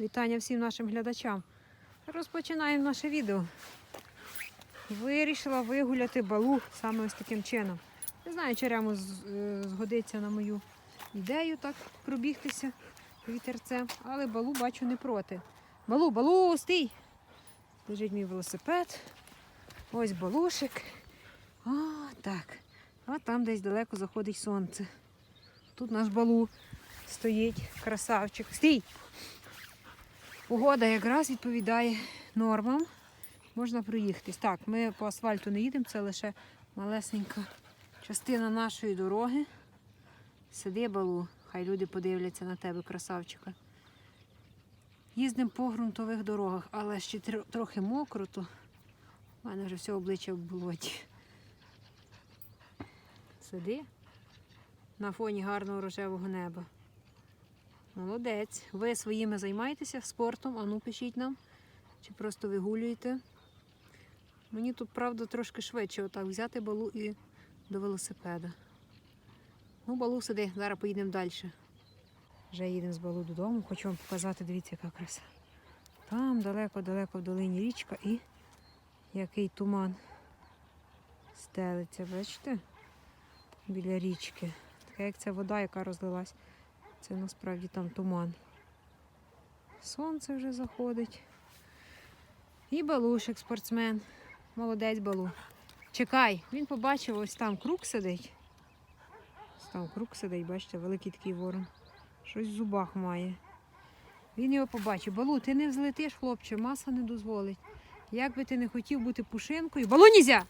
Вітання всім нашим глядачам. Розпочинаємо наше відео. Вирішила вигуляти балу саме ось таким чином. Не знаю, чи Рему з- е, згодиться на мою ідею так пробігтися вітерцем, але балу бачу не проти. Балу, балу, стій! Лежить мій велосипед. Ось балушик. О, так. А там десь далеко заходить сонце. Тут наш балу стоїть, красавчик. Стій! Погода якраз відповідає нормам. Можна проїхатись. Так, ми по асфальту не їдемо, це лише малесенька частина нашої дороги. Сиди, балу, хай люди подивляться на тебе, красавчика. Їздимо по ґрунтових дорогах, але ще трохи мокро, то в мене вже все обличчя в болоті. Сиди на фоні гарного рожевого неба. Молодець. Ви своїми займаєтеся спортом, а ну пишіть нам. Чи просто вигулюєте. Мені тут, правда, трошки швидше отак взяти балу і до велосипеда. Ну, балу сиди, зараз поїдемо далі. Вже їдемо з балу додому, хочу вам показати, дивіться, яка краса. Там далеко-далеко в долині річка і який туман стелиться, бачите? Біля річки. Така як ця вода, яка розлилась. Це насправді там туман. Сонце вже заходить. І балушик спортсмен. Молодець балу. Чекай, він побачив, ось там круг сидить. Там круг сидить, бачите, великий такий ворон. Щось в зубах має. Він його побачив. Балу, ти не взлетиш, хлопче, маса не дозволить. Як би ти не хотів бути пушинкою. Балу нізя!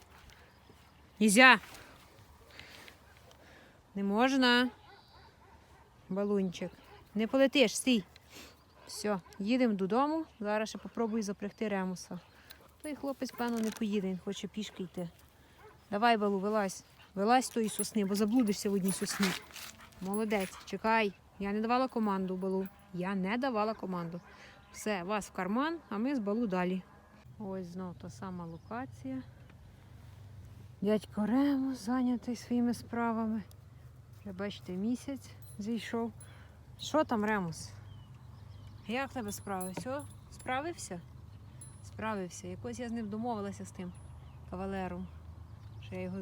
Нізя! Не можна. Балунчик. Не полетиш, стій. Все, їдемо додому. Зараз ще попробую запрягти ремуса. Той хлопець, певно, не поїде, він хоче пішки йти. Давай, балу, вилазь. Вилазь тої сосни, бо заблудишся в одній сосні. Молодець, чекай. Я не давала команду балу. Я не давала команду. Все, вас в карман, а ми з балу далі. Ось знов та сама локація. Дядько Ремус зайнятий своїми справами. Вже бачите, місяць зійшов. Що там, Ремус? Як тебе справи? Все? Справився? Справився. Якось я з ним домовилася з тим кавалером, що я його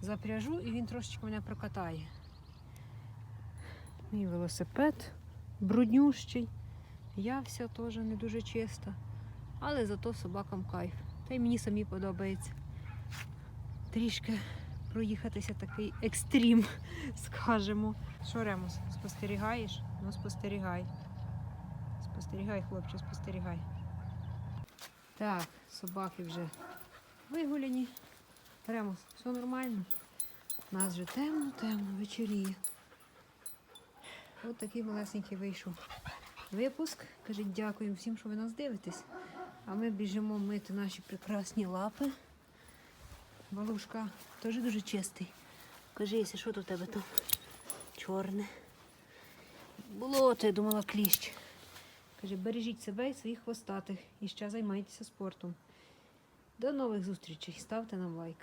запряжу і він трошечки мене прокатає. Мій велосипед бруднющий. Я вся теж не дуже чиста. Але зато собакам кайф. Та й мені самі подобається. Трішки проїхатися такий екстрім, скажемо. Що, Ремус, спостерігаєш? Ну, спостерігай. Спостерігай, хлопче, спостерігай. Так, собаки вже вигуляні. Ремус, все нормально. У нас вже темно, темно, вечоріє. От такий малесенький вийшов випуск. Кажіть, дякуємо всім, що ви нас дивитесь. А ми біжимо мити наші прекрасні лапи. Балушка теж дуже чистий. Кажи, якщо що тут у тебе там чорне. Було, то я думала кліщ. Каже, бережіть себе і своїх хвостатих і ще займайтеся спортом. До нових зустрічей. Ставте нам лайк.